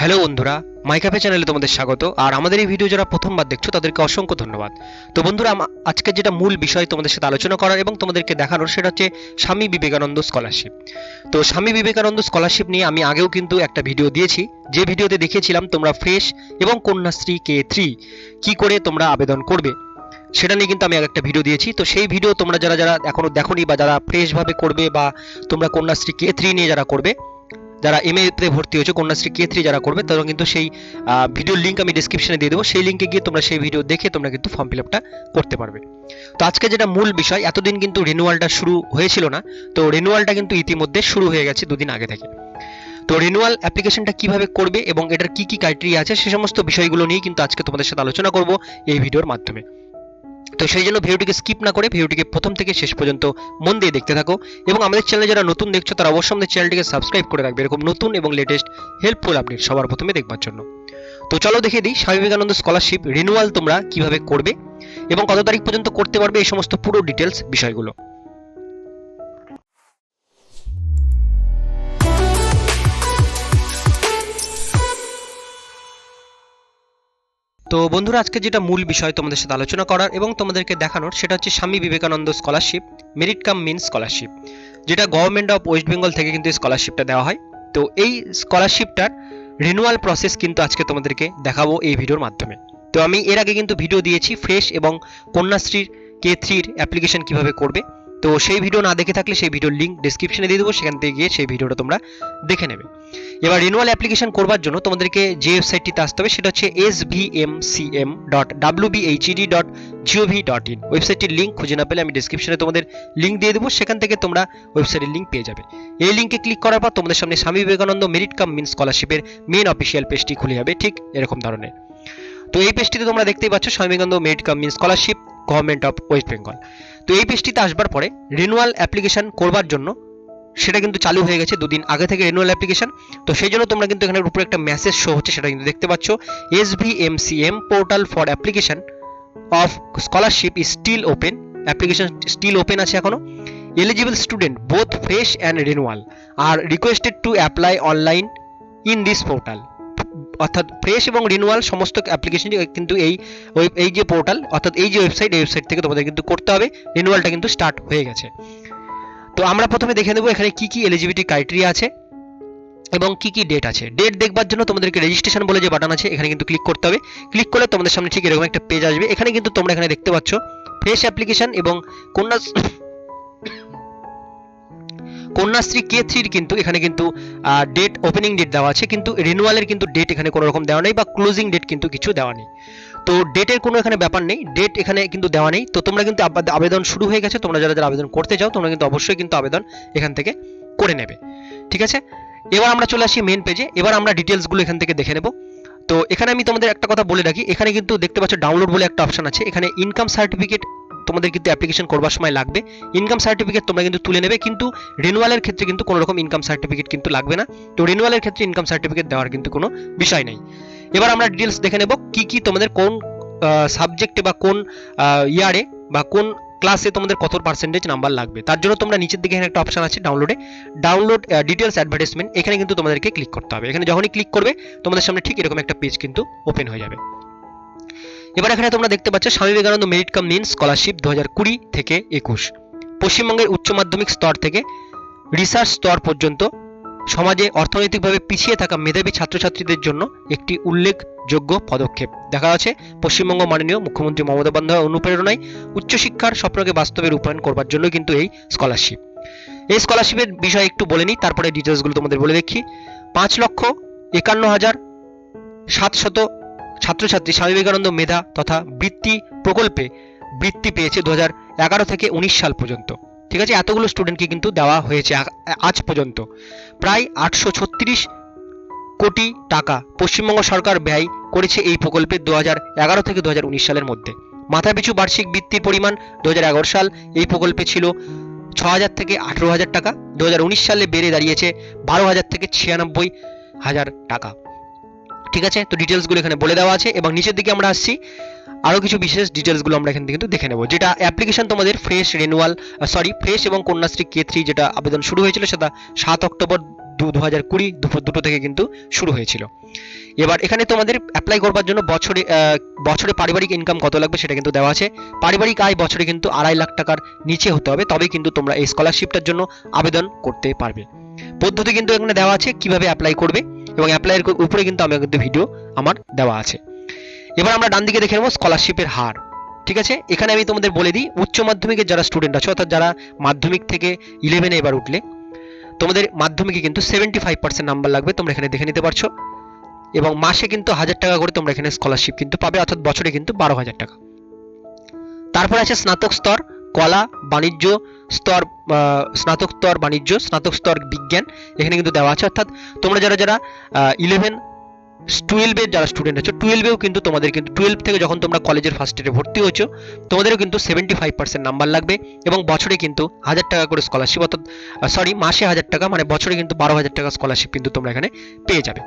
Hello বন্ধুরা মাইকাফে চ্যানেলে তোমাদের স্বাগত। আর আমাদের এই ভিডিও যারা প্রথমবার দেখছ, তাদেরকে অসংখ্য ধন্যবাদ। তো বন্ধুরা আজকে যেটা মূল বিষয় তোমাদের সাথে আলোচনা করার এবং তোমাদেরকে দেখানোর, সেটা হচ্ছে স্বামী বিবেকানন্দ স্কলারশিপ। তো স্বামী বিবেকানন্দ স্কলারশিপ নিয়ে আমি আগেও কিন্তু একটা ভিডিও দিয়েছি। যে ভিডিওতে দেখিয়েছিলাম তোমরা ফ্রেশ এবং কন্যাশ্রী কে থ্রি কী করে তোমরা আবেদন করবে, সেটা নিয়ে কিন্তু আমি একটা ভিডিও দিয়েছি। তো সেই ভিডিও তোমরা যারা যারা এখনও দেখোনি বা যারা ফ্রেশ ভাবে করবে বা তোমরা কন্যাশ্রী কে থ্রি নিয়ে যারা করবে যারা এম তে ভর্তি হয়েছে, কন্যাশ্রী কে থ্রি যারা করবে তারা কিন্তু সেই ভিডিওর লিঙ্ক আমি ডিসক্রিপশনে দিয়ে দেবো। সেই লিঙ্কে গিয়ে তোমরা সেই ভিডিও দেখে তোমরা কিন্তু ফর্ম ফিল আপটা করতে পারবে। তো আজকে যেটা মূল বিষয়, এতদিন কিন্তু রিনিউয়ালটা শুরু হয়েছিল না। তো রিনিউয়ালটা কিন্তু ইতিমধ্যে শুরু হয়ে গেছে দুদিন আগে থেকে। তো রিনিউয়াল অ্যাপ্লিকেশনটা কীভাবে করবে এবং এটার কি কি ক্রাইটেরিয়া আছে, সে সমস্ত বিষয়গুলো নিয়ে কিন্তু আজকে তোমাদের সাথে আলোচনা করব এই ভিডিওর মাধ্যমে। তো সেই জন্য ভিডিওটিকে স্কিপ না করে ভিডিওটিকে প্রথম থেকে শেষ পর্যন্ত মন দিয়ে দেখতে থাকো এবং আমাদের চ্যানেলে যারা নতুন দেখছ, তারা অবশ্যই আমাদের চ্যানেলটিকে সাবস্ক্রাইব করে রাখবে। এরকম নতুন এবং লেটেস্ট হেল্পফুল আপডেট সবার প্রথমে দেখবার জন্য। তো চলো দেখে দিই, স্বামী বিবেকানন্দ স্কলারশিপ রিনিউয়াল তোমরা কীভাবে করবে এবং কত তারিখ পর্যন্ত করতে পারবে এই সমস্ত পুরো ডিটেলস বিষয়গুলো। তো বন্ধুরা, আজকে যেটা মূল বিষয় তোমাদের সাথে আলোচনা করার এবং তোমাদেরকে দেখানোর, সেটা হচ্ছে Swami Vivekananda scholarship, merit cum mean scholarship, যেটা গভর্নমেন্ট অফ ওয়েস্ট বেঙ্গল থেকে কিন্তু স্কলারশিপটা দেওয়া হয়। তো এই স্কলারশিপটার রিনুয়াল প্রসেস কিন্তু আজকে তোমাদেরকে দেখাবো এই ভিডিওর মাধ্যমে। তো আমি এর আগে কিন্তু ভিডিও দিয়েছি ফ্রেশ এবং কন্যাশ্রীর কে থ্রির অ্যাপ্লিকেশন কীভাবে করবে। তো সেই ভিডিও না দেখে থাকলে সেই ভিডিওর লিঙ্ক ডিসক্রিপশনে দিয়ে দেবো, সেখান থেকে গিয়ে সেই ভিডিওটা তোমরা দেখে নেবে। এবার রিনুয়াল অ্যাপ্লিকেশন করবার জন্য তোমাদেরকে যে ওয়েবসাইটটিতে আসতে হবে, সেটা হচ্ছে S V M C M dot W B H E D dot G O V dot in ওয়েবসাইটটির link খুঁজে না পেলে আমি ডিসক্রিপশনে তোমাদের লিঙ্ক দিয়ে দেবো, সেখান থেকে তোমরা ওয়েবসাইটের লিঙ্ক পেয়ে যাবে। এই লিঙ্কে ক্লিক করার পর তোমাদের সামনে স্বামী বিবেকানন্দ মেরিট কাম মিন স্কলারশিপের মেন অফিসিয়াল পেজটি খুলে যাবে, ঠিক এরকম ধরনের। তো এই পেজটিতে তোমরা দেখতেই পাচ্ছ, Swami Vivekananda merit cum mean scholarship government of West Bengal তো এই পেজটিতে আসবার পরে রিনুয়াল অ্যাপ্লিকেশন করবার জন্য সেটা কিন্তু চালু হয়ে গেছে দুদিন আগে থেকে রিনুয়াল অ্যাপ্লিকেশন তো সেই জন্য তোমরা কিন্তু এখানে উপরে একটা মেসেজ শো হচ্ছে, সেটা কিন্তু দেখতে পাচ্ছ। S V M C M portal for application of scholarship is still open application still open আছে এখনও। Eligible student both fresh and renewal R requested to apply online in this portal অর্থাৎ fresh এবং renewal সমস্ত application কিন্তু এই এই যে portal অর্থাৎ এই যে ওয়েবসাইট এই ওয়েবসাইট থেকে তোমাদের কিন্তু করতে হবে। রিনুয়ালটা কিন্তু স্টার্ট হয়ে গেছে। তো আমরা প্রথমে দেখে নেব এখানে কি কি এলিজিবিলিটি ক্রাইটেরিয়া আছে এবং কি কি ডেট আছে। ডেট দেখবার জন্য তোমাদেরকে রেজিস্ট্রেশন বলে যে বাটন আছে, এখানে কিন্তু ক্লিক করতে হবে। ক্লিক করলে তোমাদের সামনে ঠিক এরকম একটা পেজ আসবে। এখানে কিন্তু তোমরা এখানে দেখতে পাচ্ছ ফ্রেশ অ্যাপ্লিকেশন এবং কন্যা কন্যাশ্রী কে থ্রির কিন্তু, এখানে কিন্তু ডেট ওপেনিং ডেট দেওয়া আছে, কিন্তু রিনুয়ালের কিন্তু ডেট এখানে কোনো রকম দেওয়া নেই বা ক্লোজিং ডেট কিন্তু কিছু দেওয়া নেই। তো ডেটের কোনো এখানে ব্যাপার নেই ডেট এখানে কিন্তু দেওয়া নেই। তো তোমরা কিন্তু আবেদন শুরু হয়ে গেছে, তোমরা যারা যারা আবেদন করতে চাও তোমরা কিন্তু অবশ্যই কিন্তু আবেদন এখান থেকে করে নেবে। ঠিক আছে? এবার আমরা চলে আসি মেন পেজে এবার আমরা ডিটেলসগুলো এখান থেকে দেখে নেব। তো এখানে আমি তোমাদের একটা কথা বলে রাখি, এখানে কিন্তু দেখতে পাচ্ছ ডাউনলোড বলে একটা অপশন আছে, এখানে ইনকাম সার্টিফিকেট তোমাদের কিন্তু অ্যাপ্লিকেশন করবার সময় লাগবে। ইনকাম সার্টিফিকেট তোমরা কিন্তু তুলে নেবে, কিন্তু রিনুয়ালের ক্ষেত্রে কিন্তু কোনো রকম ইনকাম সার্টিফিকেট কিন্তু লাগবে না। তো রিনুয়ালের ক্ষেত্রে ইনকাম সার্টিফিকেট দেওয়ার কিন্তু কোনো বিষয় নেই। এবার আমরা ডিটেলস দেখে নেব, কি কি তোমাদের কোন সাবজেক্টে বা কোন ইয়ারে বা কোন ক্লাসে তোমাদের কত পার্সেন্টেজ নাম্বার লাগবে। তার জন্য তোমরা নিচের দিকে একটা অপশন আছে ডাউনলোডে ডাউনলোড ডিটেলস অ্যাডভার্টাইজমেন্ট এখানে কিন্তু তোমাদেরকে ক্লিক করতে হবে। এখানে যখনই ক্লিক করবে, তোমাদের সামনে ঠিক এরকম একটা পেজ কিন্তু ওপেন হয়ে যাবে। এবার এখানে তোমরা দেখতে পাচ্ছ Swami Vivekananda merit cum mean scholarship দু কুড়ি থেকে একুশ। পশ্চিমবঙ্গের উচ্চ মাধ্যমিক স্তর থেকে রিসার্চ স্তর পর্যন্ত সমাজে অর্থনৈতিকভাবে পিছিয়ে থাকা মেধাবী ছাত্রছাত্রীদের জন্য একটি উল্লেখযোগ্য পদক্ষেপ। দেখা যাচ্ছে, পশ্চিমবঙ্গ মাননীয় মুখ্যমন্ত্রী মমতা বন্দ্যোপাধ্যায় অনুপ্রেরণায় উচ্চশিক্ষার স্বপ্নকে বাস্তবে রূপায়ণ করবার জন্য কিন্তু এই স্কলারশিপ এই স্কলারশিপের বিষয়ে একটু বলে নিই, তারপরে ডিটেলসগুলো তোমাদের বলে দেখি। পাঁচ লক্ষ একান্ন হাজার সাতশত ছাত্রছাত্রী, স্বামী বিবেকানন্দ মেধা তথা বৃত্তি প্রকল্পে বৃত্তি পেয়েছে দু এগারো থেকে উনিশ সাল পর্যন্ত। ঠিক আছে? এতগুলো স্টুডেন্টকে কিন্তু দেওয়া হয়েছে আজ পর্যন্ত। প্রায় আটশো ছত্রিশ কোটি টাকা পশ্চিমবঙ্গ সরকার ব্যয় করেছে এই প্রকল্পে দু এগারো থেকে দু সালের মধ্যে। মাথাপিছু বার্ষিক বৃত্তির পরিমাণ দু হাজার এগারো সাল এই প্রকল্পে ছিল ছ হাজার থেকে আঠেরো হাজার টাকা। দু হাজার উনিশ সালে বেড়ে দাঁড়িয়েছে বারো হাজার থেকে ছিয়ানব্বই হাজার টাকা। ঠিক আছে? তো ডিটেলসগুলো এখানে বলে দেওয়া আছে এবং নিচের দিকে আমরা আসছি। আরও কিছু বিশেষ ডিটেলসগুলো আমরা এখান থেকে কিন্তু দেখে নেব। যেটা অ্যাপ্লিকেশন তোমাদের ফ্রেশ রিনুয়াল সরি ফ্রেশ এবং কন্যাশ্রী কে থ্রি যেটা আবেদন শুরু হয়েছিল সেটা সাত অক্টোবর দু হাজার কুড়ি দুপুর দুটো থেকে কিন্তু শুরু হয়েছিল। এবার এখানে তোমাদের অ্যাপ্লাই করবার জন্য বছরে বছরে পারিবারিক ইনকাম কত লাগবে সেটা কিন্তু দেওয়া আছে। পারিবারিক আয় বছরে কিন্তু আড়াই লাখ টাকার নিচে হতে হবে, তবেই কিন্তু তোমরা এই স্কলারশিপটার জন্য আবেদন করতে পারবে। পদ্ধতি কিন্তু এখানে দেওয়া আছে, কীভাবে অ্যাপ্লাই করবে। এবং অ্যাপ্লাইয়ের উপরে কিন্তু আমি কিন্তু ভিডিও আমার দেওয়া আছে। এবার আমরা ডান দিকে দেখে নেব স্কলারশিপের হার, ঠিক আছে? এখানে আমি তোমাদের বলে দিই, উচ্চ মাধ্যমিকের যারা স্টুডেন্ট আছে, অর্থাৎ যারা মাধ্যমিক থেকে ইলেভেনে এবার উঠলে, তোমাদের মাধ্যমিকে কিন্তু সেভেন্টি ফাইভ পার্সেন্ট নাম্বার লাগবে, তোমরা এখানে দেখে নিতে পারছ। এবং মাসে কিন্তু হাজার টাকা করে তোমরা এখানে স্কলারশিপ কিন্তু পাবে, অর্থাৎ বছরে কিন্তু বারো হাজার টাকা। তারপর আছে স্নাতক স্তর, কলা, বাণিজ্য স্তর স্নাতক স্তর বাণিজ্য, স্নাতক স্তর বিজ্ঞান এখানে কিন্তু দেওয়া আছে। অর্থাৎ তোমরা যারা যারা ইলেভেন টুয়েলভের যারা স্টুডেন্ট আছো টুয়েলভেও কিন্তু তোমাদের কিন্তু টুয়েলভ থেকে যখন তোমরা কলেজের ফার্স্ট ইয়ারে ভর্তি হয়েছো, তোমাদেরও কিন্তু সেভেন্টি ফাইভ পার্সেন্ট নাম্বার লাগবে এবং বছরে কিন্তু হাজার টাকা করে স্কলারশিপ অর্থাৎ সরি মাসে হাজার টাকা মানে বছরে কিন্তু বারো হাজার টাকা স্কলারশিপ কিন্তু তোমরা এখানে পেয়ে যাবে।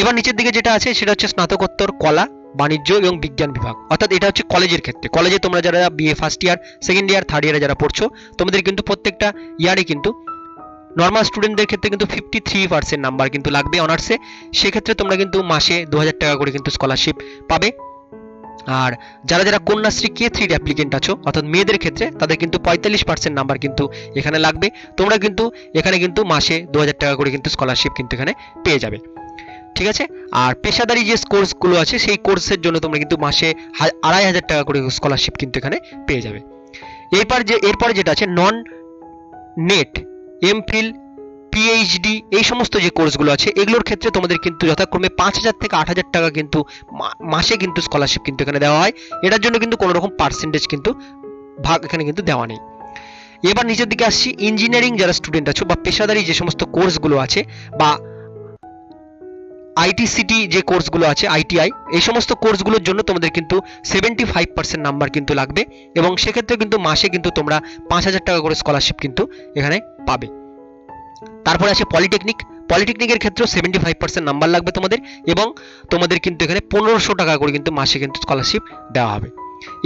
এবার নিচের দিকে যেটা আছে, সেটা হচ্ছে স্নাতকোত্তর কলা বাণিজ্য এবং বিজ্ঞান বিভাগ। অর্থাৎ এটা হচ্ছে কলেজের ক্ষেত্রে। কলেজে তোমরা যারা B A first year second year third ইয়ারে যারা পড়ছো, তোমাদের কিন্তু প্রত্যেকটা ইয়ারে কিন্তু নর্মাল স্টুডেন্টদের ক্ষেত্রে কিন্তু ফিফটি থ্রি পার্সেন্ট নাম্বার কিন্তু লাগবে অনার্সে সেক্ষেত্রে তোমরা কিন্তু মাসে দু হাজার টাকা করে কিন্তু স্কলারশিপ পাবে। আর যারা যারা কন্যাশ্রী কে থ্রির অ্যাপ্লিকেন্ট আছো, অর্থাৎ মেয়েদের ক্ষেত্রে, তাদের কিন্তু পঁয়তাল্লিশ পার্সেন্ট নাম্বার কিন্তু এখানে লাগবে। তোমরা কিন্তু, এখানে কিন্তু মাসে দু হাজার টাকা করে কিন্তু স্কলারশিপ কিন্তু এখানে পেয়ে যাবে। ঠিক আছে? আর পেশাদারি যে কোর্সগুলো আছে, সেই কোর্সের জন্য তোমরা কিন্তু মাসে আড়াই হাজার টাকা করে স্কলারশিপ কিন্তু এখানে পেয়ে যাবে। এরপর যে, এরপরে যেটা আছে নন নেট এমফিল পিএইচডি এই সমস্ত যে কোর্সগুলো আছে, এগুলোর ক্ষেত্রে তোমাদের কিন্তু যথাক্রমে পাঁচ হাজার থেকে আট হাজার টাকা কিন্তু মাসে কিন্তু স্কলারশিপ কিন্তু এখানে দেওয়া হয়। এটার জন্য কিন্তু কোনো রকম পার্সেন্টেজ কিন্তু ভাগ এখানে কিন্তু দেওয়া নেই। এবার নিচের দিকে আসছি ইঞ্জিনিয়ারিং যারা স্টুডেন্ট আছো বা পেশাদারি যে সমস্ত কোর্সগুলো আছে বা আইটিসিটি যে কোর্সগুলো আছে আইটিআই এই সমস্ত কোর্সগুলোর জন্য তোমাদের কিন্তু সেভেন্টি ফাইভ পার্সেন্ট নাম্বার কিন্তু লাগবে এবং সেক্ষেত্রে কিন্তু মাসে কিন্তু তোমরা পাঁচ হাজার টাকা করে স্কলারশিপ কিন্তু এখানে পাবে। তারপরে আছে পলিটেকনিক পলিটেকনিকের ক্ষেত্রেও সেভেন্টি ফাইভ পার্সেন্ট নাম্বার লাগবে তোমাদের এবং তোমাদের কিন্তু এখানে পনেরোশো টাকা করে কিন্তু মাসে কিন্তু স্কলারশিপ দেওয়া হবে।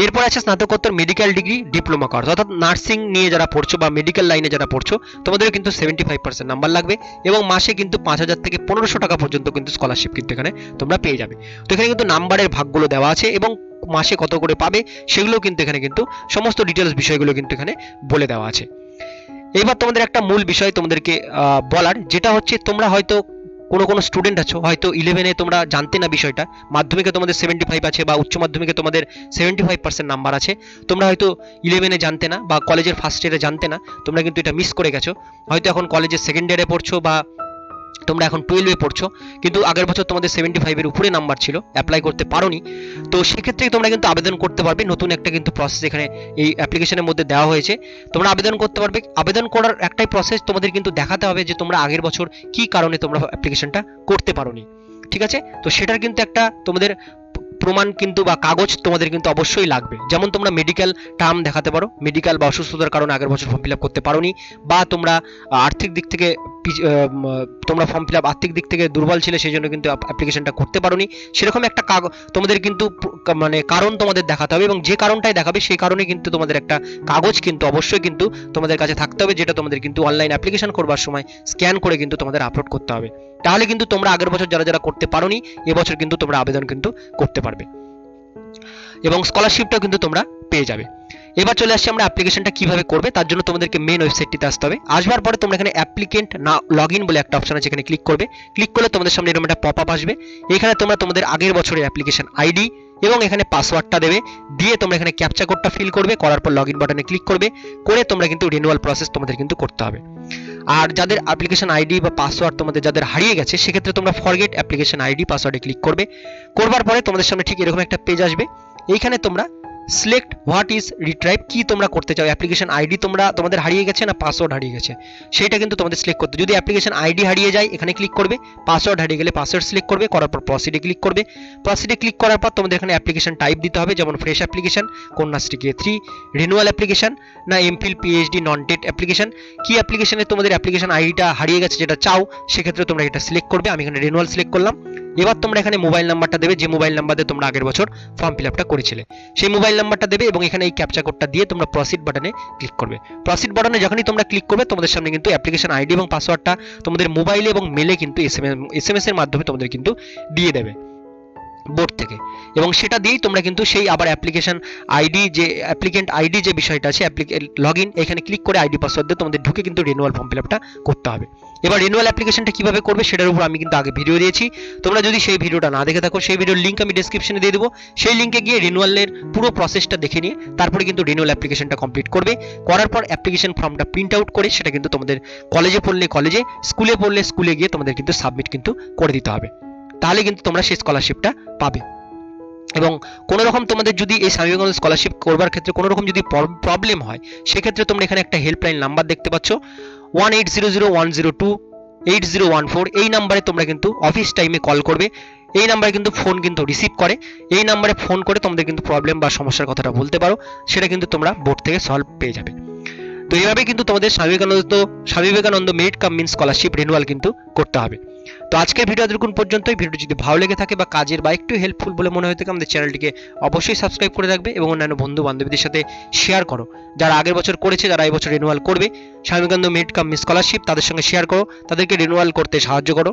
এরপর আছে স্নাতকোত্তর মেডিকেল ডিগ্রি ডিপ্লোমা কোর্স অর্থাৎ নার্সিং নিয়ে যারা পড়ছো বা মেডিকেল লাইনে যারা পড়ছো তোমাদের কিন্তু সেভেন্টি ফাইভ পার্সেন্ট নাম্বার লাগবে এবং মাসে কিন্তু পাঁচ হাজার থেকে পনেরোশো টাকা পর্যন্ত কিন্তু স্কলারশিপ কিন্তু এখানে তোমরা পেয়ে যাবে। তো এখানে কিন্তু নাম্বারের ভাগগুলো দেওয়া আছে এবং মাসে কত করে পাবে সেগুলো কিন্তু এখানে কিন্তু সমস্ত ডিটেলস বিষয়গুলো কিন্তু এখানে বলে দেওয়া আছে। এবার তোমাদের একটা মূল বিষয় তোমাদেরকে বলার, যেটা হচ্ছে তোমরা হয়তো কোনো কোনো স্টুডেন্ট আছো, হয়তো ইলেভেনে তোমরা জানতে না বিষয়টা, মাধ্যমিকে তোমাদের সেভেন্টি ফাইভ আছে বা উচ্চ মাধ্যমিকে তোমাদের সেভেন্টি ফাইভ পার্সেন্ট নাম্বার আছে, তোমরা হয়তো ইলেভেনে জানতে না বা কলেজের ফার্স্ট ইয়ারে জানতে না, তোমরা কিন্তু এটা মিস করে গেছো। হয়তো এখন কলেজের সেকেন্ড ইয়ারে পড়ছো বা তোমরা এখন টুয়েলভে পড়ছো, কিন্তু আগের বছর তোমাদের সেভেন্টি ফাইভের উপরে নাম্বার ছিল অ্যাপ্লাই করতে পারোনি। তো সেক্ষেত্রে তোমরা কিন্তু আবেদন করতে পারবে, নতুন একটা কিন্তু প্রসেস এখানে এই অ্যাপ্লিকেশনের মধ্যে দেওয়া হয়েছে। তোমরা আবেদন করতে পারবে, আবেদন করার একটাই প্রসেস তোমাদের কিন্তু দেখাতে হবে যে তোমরা আগের বছর কি কারণে তোমরা অ্যাপ্লিকেশনটা করতে পারোনি। ঠিক আছে? তো সেটার কিন্তু একটা তোমাদের প্রমাণ কিন্তু বা কাগজ তোমাদের কিন্তু অবশ্যই লাগবে। যেমন তোমরা মেডিকেল টার্ম দেখাতে পারো মেডিকেল বা অসুস্থতার কারণে আগের বছর ফর্ম ফিল আপ করতে পারোনি, বা তোমরা আর্থিক দিক থেকে তোমরা ফর্ম ফিল আপ আর্থিক দিক থেকে দুর্বল ছিলে, সেই জন্য কিন্তু অ্যাপ্লিকেশনটা করতে পারোনি। সেরকম একটা কাগজ তোমাদের কিন্তু মানে কারণ তোমাদের দেখাতে হবে এবং যে কারণটাই দেখাবে, সেই কারণে কিন্তু তোমাদের একটা কাগজ কিন্তু অবশ্যই কিন্তু তোমাদের কাছে থাকতে হবে, যেটা তোমাদের কিন্তু অনলাইন অ্যাপ্লিকেশন করবার সময় স্ক্যান করে কিন্তু তোমাদের আপলোড করতে হবে। তাহলে কিন্তু তোমরা আগের বছর যারা যারা করতে পারোনি, এবছর কিন্তু তোমরা আবেদন কিন্তু করতে পারবে। এবং স্কলারশিপটাও কিন্তু তোমরা পেয়ে যাবে। এবার চলে আসছি আমরা অ্যাপ্লিকেশনটা কীভাবে করবে, তার জন্য তোমাদেরকে মেন ওয়েবসাইটটিতে আসতে হবে। আসবার পরে তোমরা এখানে অ্যাপ্লিকেন্ট না লগ বলে একটা অপশন আছে, এখানে ক্লিক করবে। ক্লিক করলে তোমাদের সামনে এরকম একটা পপ আপ আসবে। এখানে তোমরা তোমাদের আগের বছরের অ্যাপ্লিকেশন আইডি এবং এখানে পাসওয়ার্ডটা দেবে। দিয়ে তোমরা এখানে ক্যাপচা কোডটা ফিল করবে, করার পর লগ বাটনে ক্লিক করবে। করে তোমরা কিন্তু রিনিউয়াল প্রসেস তোমাদের কিন্তু করতে হবে। আর যাদের অ্যাপ্লিকেশন আইডি বা পাসওয়ার্ড তোমাদের যাদের হারিয়ে গেছে, সেক্ষেত্রে তোমরা ফরগেট অ্যাপ্লিকেশন আইডি পাসওয়ার্ডে ক্লিক করবে। করবার পরে তোমাদের সামনে ঠিক এরকম একটা পেজ আসবে। এইখানে তোমরা সিলেক্ট হোয়াট ইজ রিট্রাইভ কি তোমরা করতে চাও অ্যাপ্লিকেশন আইডি তোমরা, তোমাদের হারিয়ে গেছে না পাসওয়ার্ড হারিয়ে গেছে? সেটা কিন্তু তোমাদের সিলেক্ট করতে। যদি অ্যাপ্লিকেশন আইডি হারিয়ে যায়, এখানে ক্লিক করবে পাসওয়ার্ড হারিয়ে গেলে পাসওয়ার্ড সিলেক্ট করবে, করার পর প্রসিডে ক্লিক করবে। প্রসিডে ক্লিক করার পর তোমাদের এখানে অ্যাপ্লিকেশন টাইপ দিতে হবে, যেমন fresh application Kanyashree K three renewal application না MPhil PhD non TET application কি অ্যাপ্লিকেশনে তোমাদের অ্যাপ্লিকেশন আইডিটা হারিয়ে গেছে, যেটা চাও, সেক্ষেত্রে তোমরা এটা সিলেক্ট করবে। আমি এখানে রিনুয়াল সিলেক্ট করলাম। এবার তোমরা এখানে মোবাইল নাম্বারটা দেবে, যে মোবাইল নাম্বার দিয়ে তোমরা আগের বছর ফর্ম ফিল আপটা করেছিলে। সেই মোবাইল নাম্বারটা দেবে এবং এখানে এই ক্যাপচা কোডটা দিয়ে তোমরা প্রসিড বাটনে ক্লিক করবে। প্রসিড বাটনে যখনই তোমরা ক্লিক করবে, তোমাদের সামনে কিন্তু অ্যাপ্লিকেশন আইডি এবং পাসওয়ার্ডটা তোমাদের মোবাইলে এবং মেলে কিন্তু এস এম এস এর মাধ্যমে তোমাদের কিন্তু দিয়ে দেবে। বোর্ড থেকে। এবং সেটা দিয়েই তোমরা কিন্তু সেই আবার অ্যাপ্লিকেশন আইডি যে অ্যাপ্লিকেন্ট আইডি যে বিষয়টা আছে লগ ইন এখানে ক্লিক করে আইডি পাসওয়ার্ড দিয়ে তোমাদের ঢুকে কিন্তু রিনুয়াল ফর্ম ফিল আপটা করতে হবে। এবার রিনুয়াল অ্যাপ্লিকেশনটা কীভাবে করবে সেটার উপর আমি কিন্তু আগে ভিডিও দিয়েছি। তোমরা যদি সেই ভিডিওটা না দেখে থাকো, সেই ভিডিওর লিঙ্ক আমি ডেসক্রিপশনে দিয়ে দেবো। সেই লিঙ্কে গিয়ে রিনুয়ালের পুরো প্রসেসটা দেখে নিয়ে তারপরে কিন্তু রিনুয়াল অ্যাপ্লিকেশনটা কমপ্লিট করবে। করার পর অ্যাপ্লিকেশন ফর্মটা প্রিন্ট আউট করে সেটা কিন্তু তোমাদের কলেজে পড়লে কলেজে স্কুলে পড়লে স্কুলে গিয়ে তোমাদের কিন্তু সাবমিট কিন্তু করে দিতে হবে। তাহলে কিন্তু তোমরা সেই স্কলারশিপটা পাবে। এবং কোনো রকম তোমাদের যদি এই স্বামী বিবেকানন্দ স্কলারশিপ করবার ক্ষেত্রে কোনো রকম যদি প্রবলেম হয়, সেক্ষেত্রে তোমরা এখানে একটা হেল্পলাইন নাম্বার দেখতে পাচ্ছ। One eight zero zero one zero two eight zero one four এই নাম্বারে তোমরা কিন্তু অফিস টাইমে কল করবে। এই নাম্বারে কিন্তু ফোন কিন্তু রিসিভ করে। এই নাম্বারে ফোন করে তোমাদের কিন্তু প্রবলেম বা সমস্যার কথাটা বলতে পারো। সেটা কিন্তু তোমরা বোর্ড থেকে সলভ পেয়ে যাবে। তো এইভাবে কিন্তু তোমাদের Swami Vivekananda Swami Vivekananda merit cum mean scholarship renewal কিন্তু করতে হবে। তো আজকের ভিডিও এতক্ষণ পর্যন্তই। ভিডিও যদি ভালো লেগে থাকে বা কাজের বা একটু হেল্পফুল বলে মনে হয়ে থাকে, আমাদের চ্যানেলটিকে অবশ্যই সাবস্ক্রাইব করে রাখবে এবং অন্যান্য বন্ধু বান্ধবীদের সাথে শেয়ার করো। যারা আগের বছর করেছে যারা এই বছর রিনুয়াল করবে। স্বামীকান্দ মেড কাম স্কলারশিপ তাদের সঙ্গে শেয়ার করো। তাদেরকে রিনুয়াল করতে সাহায্য করো।